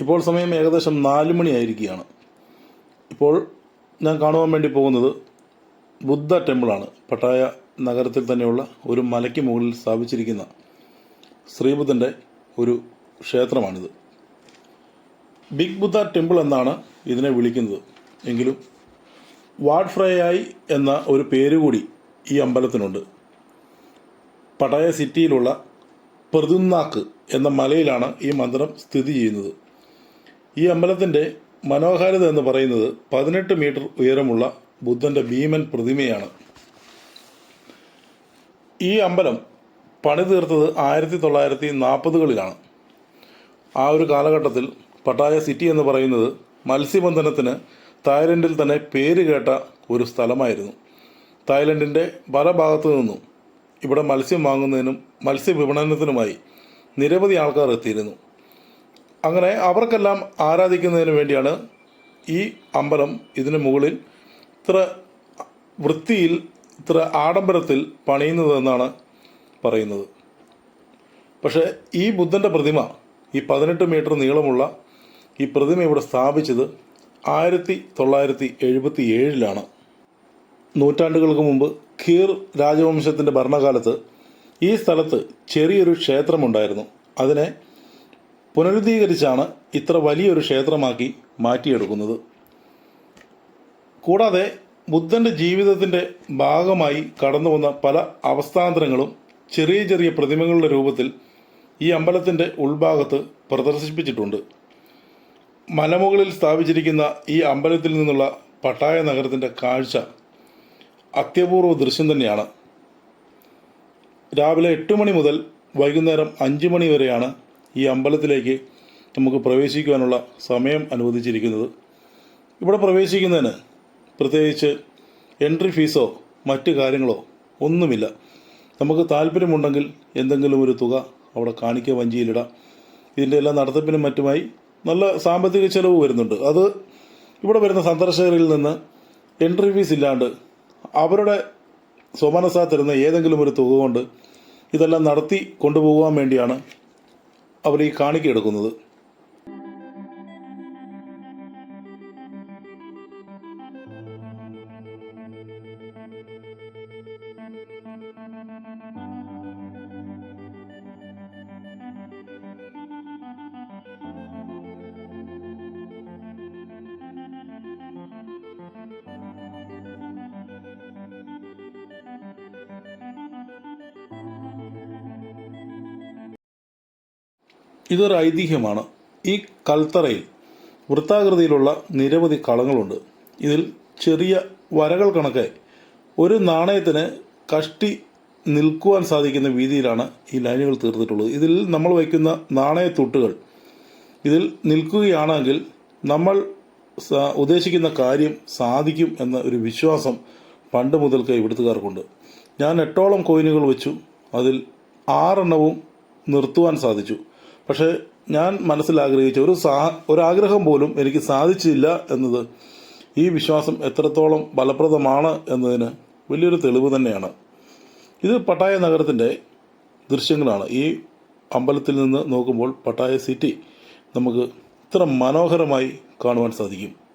ഇപ്പോൾ സമയം ഏകദേശം നാല് മണിയായിരിക്കുകയാണ്. ഇപ്പോൾ ഞാൻ കാണുവാൻ വേണ്ടി പോകുന്നത് ബുദ്ധ ടെമ്പിളാണ്. പട്ടായ നഗരത്തിൽ തന്നെയുള്ള ഒരു മലയ്ക്ക് മുകളിൽ സ്ഥാപിച്ചിരിക്കുന്ന ശ്രീബുദ്ധന്റെ ഒരു ക്ഷേത്രമാണിത്. ബിഗ് ബുദ്ധ ടെമ്പിൾ എന്നാണ് ഇതിനെ വിളിക്കുന്നത്. എങ്കിലും വാഡ് ഫ്രൈ എന്ന ഒരു പേരുകൂടി ഈ അമ്പലത്തിനുണ്ട്. പട്ടായ സിറ്റിയിലുള്ള പ്രതുന്നാക്ക് എന്ന മലയിലാണ് ഈ മന്ദിരം സ്ഥിതി ചെയ്യുന്നത്. ഈ അമ്പലത്തിന്റെ മനോഹാരിത എന്ന് പറയുന്നത് പതിനെട്ട് മീറ്റർ ഉയരമുള്ള ബുദ്ധന്റെ ഭീമൻ പ്രതിമയാണ്. ഈ അമ്പലം പണി തീർത്തത് ആയിരത്തി തൊള്ളായിരത്തി നാൽപ്പതുകളിലാണ്. ആ ഒരു കാലഘട്ടത്തിൽ പട്ടായ സിറ്റി എന്ന് പറയുന്നത് മത്സ്യബന്ധനത്തിന് തായ്ലൻഡിൽ തന്നെ പേര് കേട്ട ഒരു സ്ഥലമായിരുന്നു. തായ്ലൻഡിന്റെ പല ഭാഗത്തു നിന്നും ഇവിടെ മത്സ്യം വാങ്ങുന്നതിനും മത്സ്യവിപണനത്തിനുമായി നിരവധി ആൾക്കാർ എത്തിയിരുന്നു. അങ്ങനെ അവർക്കെല്ലാം ആരാധിക്കുന്നതിന് വേണ്ടിയാണ് ഈ അമ്പലം ഇതിന് മുകളിൽ ഇത്ര വൃത്തിയിൽ ഇത്ര ആഡംബരത്തിൽ പണിയുന്നതെന്നാണ് പറയുന്നത്. പക്ഷേ ഈ ബുദ്ധന്റെ പ്രതിമ ഈ പതിനെട്ട് മീറ്റർ നീളമുള്ള ഈ പ്രതിമ ഇവിടെ സ്ഥാപിച്ചത് ആയിരത്തി തൊള്ളായിരത്തി എഴുപത്തി ഏഴിലാണ് നൂറ്റാണ്ടുകൾക്ക് മുമ്പ് ഖീർ രാജവംശത്തിന്റെ ഭരണകാലത്ത് ഈ സ്ഥലത്ത് ചെറിയൊരു ക്ഷേത്രമുണ്ടായിരുന്നു. അതിനെ പുനരുദ്ധീകരിച്ചാണ് ഇത്ര വലിയൊരു ക്ഷേത്രമാക്കി മാറ്റിയെടുക്കുന്നത്. കൂടാതെ ബുദ്ധന്റെ ജീവിതത്തിന്റെ ഭാഗമായി കടന്നു വന്ന പല അവസ്ഥാന്തരങ്ങളും ചെറിയ ചെറിയ പ്രതിമകളുടെ രൂപത്തിൽ ഈ അമ്പലത്തിന്റെ ഉൾഭാഗത്ത് പ്രദർശിപ്പിച്ചിട്ടുണ്ട്. മലമുകളിൽ സ്ഥാപിച്ചിരിക്കുന്ന ഈ അമ്പലത്തിൽ നിന്നുള്ള പട്ടായ നഗരത്തിന്റെ കാഴ്ച അത്യപൂർവ ദൃശ്യം തന്നെയാണ്. രാവിലെ എട്ട് മണി മുതൽ വൈകുന്നേരം അഞ്ച് മണി വരെയാണ് ഈ അമ്പലത്തിലേക്ക് നമുക്ക് പ്രവേശിക്കുവാനുള്ള സമയം അനുവദിച്ചിരിക്കുന്നത്. ഇവിടെ പ്രവേശിക്കുന്നതിന് പ്രത്യേകിച്ച് എൻട്രി ഫീസോ മറ്റു കാര്യങ്ങളോ ഒന്നുമില്ല. നമുക്ക് താല്പര്യമുണ്ടെങ്കിൽ എന്തെങ്കിലും ഒരു തുക അവിടെ കാണിക്കുക വഞ്ചിയിലിടാം. ഇതിന്റെ എല്ലാം നടത്തിപ്പിനും മറ്റുമായി നല്ല സാമ്പത്തിക ചിലവ് വരുന്നുണ്ട്. അത് ഇവിടെ വരുന്ന സന്ദർശകരിൽ നിന്ന് എൻട്രി ഫീസ് ഇല്ലാണ്ട് അവരുടെ സ്വമനസാ തരുന്ന ഏതെങ്കിലും ഒരു തുക കൊണ്ട് ഇതെല്ലാം നടത്തി കൊണ്ടുപോകാൻ വേണ്ടിയാണ് അവർ ഈ കാണിക്ക എടുക്കുന്നത് ഇതൊരു ഐതിഹ്യമാണ്. ഈ കൽത്തറയിൽ വൃത്താകൃതിയിലുള്ള നിരവധി കളങ്ങളുണ്ട്. ഇതിൽ ചെറിയ വരകൾ കണക്കെ ഒരു നാണയത്തിന് കഷ്ടി നിൽക്കുവാൻ സാധിക്കുന്ന രീതിയിലാണ് ഈ ലൈനുകൾ തീർത്തിട്ടുള്ളത്. ഇതിൽ നമ്മൾ വയ്ക്കുന്ന നാണയത്തുട്ടുകൾ ഇതിൽ നിൽക്കുകയാണെങ്കിൽ നമ്മൾ ഉദ്ദേശിക്കുന്ന കാര്യം സാധിക്കും എന്ന ഒരു വിശ്വാസം പണ്ട് മുതൽക്ക് ഇവിടുത്തുകാർക്കുണ്ട്. ഞാൻ എട്ടോളം കോയിനുകൾ വെച്ചു. അതിൽ ആറെണ്ണവും നിർത്തുവാൻ സാധിച്ചു. പക്ഷേ ഞാൻ മനസ്സിലാഗ്രഹിച്ച ഒരു സാ ഒരാഗ്രഹം പോലും എനിക്ക് സാധിച്ചില്ല എന്നത് ഈ വിശ്വാസം എത്രത്തോളം ഫലപ്രദമാണ് എന്നതിന് വലിയൊരു തെളിവ് തന്നെയാണ്. ഇത് പട്ടായ നഗരത്തിന്റെ ദൃശ്യങ്ങളാണ്. ഈ അമ്പലത്തിൽ നിന്ന് നോക്കുമ്പോൾ പട്ടായ സിറ്റി നമുക്ക് ഇത്ര മനോഹരമായി കാണുവാൻ സാധിക്കും.